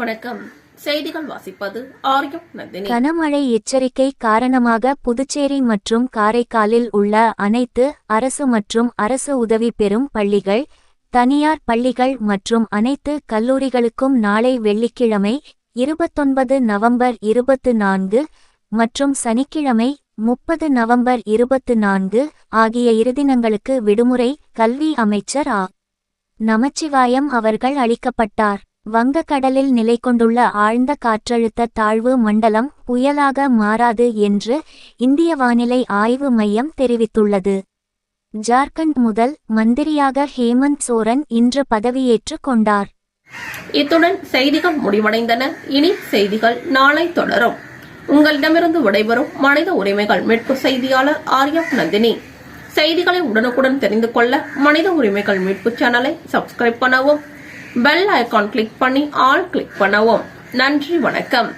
வணக்கம். செய்திகள் வாசிப்பது ஆரியம் நந்தினி. கனமழை எச்சரிக்கை காரணமாக புதுச்சேரி மற்றும் காரைக்காலில் உள்ள அனைத்து அரசு மற்றும் அரசு உதவி பெறும் பள்ளிகள் தனியார் பள்ளிகள் மற்றும் அனைத்து கல்லூரிகளுக்கும் நாளை வெள்ளிக்கிழமை இருபத்தொன்பது நவம்பர் இருபத்து நான்கு மற்றும் சனிக்கிழமை முப்பது நவம்பர் இருபத்து நான்கு ஆகிய இருதினங்களுக்கு விடுமுறை கல்வி அமைச்சர் ஆ. நமச்சிவாயம் அவர்கள் அளிக்கப்பட்டார். வங்கக்கடலில் நிலை கொண்டுள்ள ஆழ்ந்த காற்றழுத்த தாழ்வு மண்டலம் புயலாக மாறாது என்று இந்திய வானிலை ஆய்வு மையம் தெரிவித்துள்ளது. ஜார்க்கண்ட் முதல் மந்திரியாக ஹேமந்த் சோரன் இன்று பதவியேற்றுக் கொண்டார். இத்துடன் செய்திகள் முடிவடைந்தன. இனி செய்திகள் நாளை தொடரும். உங்களிடமிருந்து விடைபெறும் மனித உரிமைகள் மீட்பு செய்தியாளர் ஆர்யப் நந்தினி. செய்திகளை உடனுக்குடன் தெரிந்து கொள்ள மனித உரிமைகள் மீட்பு சேனலை சப்ஸ்கிரைப் பண்ணவும். பெல் ஐக்கான் கிளிக் பண்ணி ஆல் கிளிக் பண்ணவும். நன்றி வணக்கம்.